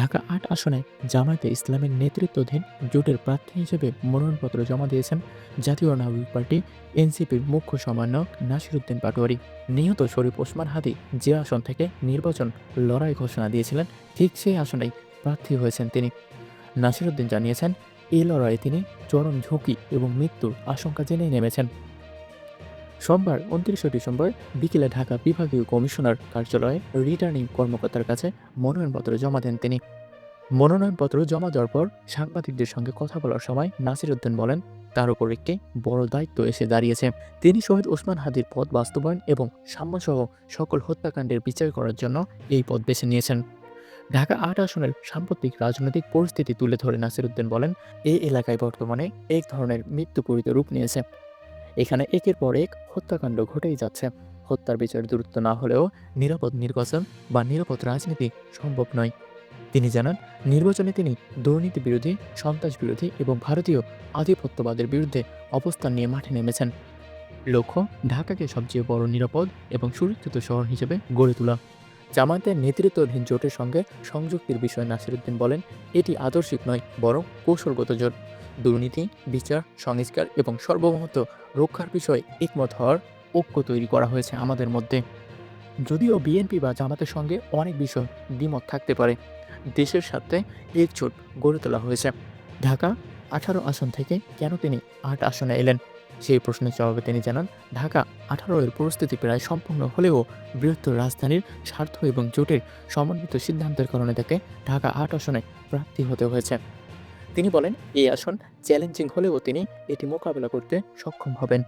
ঢাকা আট আসনে জামায়াতে ইসলামের নেতৃত্বাধীন জোটের প্রার্থী হিসেবে মনোনয়নপত্র জমা দিয়েছেন জাতীয় নাগরিক পার্টি, এনসিপির মুখ্য সমন্বয়ক নাসিরুদ্দিন পাটোয়ারি। নিহত শরীফ ওসমান হাদি যে আসন থেকে নির্বাচন লড়াই ঘোষণা দিয়েছিলেন, ঠিক সেই আসনেই প্রার্থী হয়েছেন তিনি। নাসিরুদ্দিন জানিয়েছেন এই লড়াইয়ে তিনি চরম ঝুঁকি এবং মৃত্যুর আশঙ্কা জেনেই নেমেছেন। সোমবার, উনত্রিশে ডিসেম্বর, বিকেলে ঢাকা বিভাগীয় কমিশনার কার্যালয়ে রিটার্নিং কর্মকর্তার কাছে মনোনয়নপত্র জমা দেন তিনি। মনোনয়নপত্র জমা দেওয়ার পর সাংবাদিকদের সঙ্গে কথা বলার সময় নাসির উদ্দিন বলেন, তার উপর একটি বড় দায়িত্ব এসে দাঁড়িয়েছে। তিনি শহীদ ওসমান হাদির পদ বাস্তবায়ন এবং সাম্যসহ সকল হত্যাকাণ্ডের বিচার করার জন্য এই পদ বেছে নিয়েছেন। ঢাকা আট আসনের সাম্প্রতিক রাজনৈতিক পরিস্থিতি তুলে ধরে নাসির উদ্দিন বলেন এই এলাকায় বর্তমানে এক ধরনের মৃত্যুপূরিত রূপ নিয়েছে। এখানে একের পর এক হত্যাকাণ্ড ঘটেই যাচ্ছে। হত্যার বিচার দূরত্ব না হলেও নিরাপদ নির্বাচন বা নিরাপদ রাজনীতি সম্ভব নয়। তিনি জানান, নির্বাচনে তিনি দুর্নীতি বিরোধী, সন্ত্রাস বিরোধী এবং ভারতীয় আধিপত্যবাদের বিরুদ্ধে অবস্থান নিয়ে মাঠে নেমেছেন। লক্ষ্য, ঢাকাকে সবচেয়ে বড় নিরাপদ এবং সুরক্ষিত শহর হিসেবে গড়ে তোলা। জামায়াতের নেতৃত্বাধীন জোটের সঙ্গে সংযুক্তির বিষয়ে নাসিরুদ্দিন বলেন, এটি আদর্শিক নয়, বরং কৌশলগত জোট। দুর্নীতি, বিচার, সংস্কার এবং সর্বমহত রক্ষার বিষয়ে একমত হওয়ার ঐক্য তৈরি করা হয়েছে আমাদের মধ্যে। যদিও বিএনপি বা জামাতের সঙ্গে অনেক বিষয় দ্বিমত থাকতে পারে, দেশের স্বার্থে একজোট গড়ে তোলা হয়েছে। ঢাকা, আঠারো আসন থেকে কেন তিনি আট আসনে এলেন? সেই প্রশ্নের জবাবে তিনি জানান, ঢাকা আঠারো এর পরিস্থিতি প্রায় সম্পূর্ণ হলেও বৃহত্তর রাজধানীর স্বার্থ এবং জোটের সমন্বিত সিদ্ধান্তের কারণে তাকে ঢাকা আট আসনে প্রার্থী হতে হয়েছে। তিনি বলেন এই আসন চ্যালেঞ্জিং হলেও তিনি এটি মোকাবেলা করতে সক্ষম হবেন।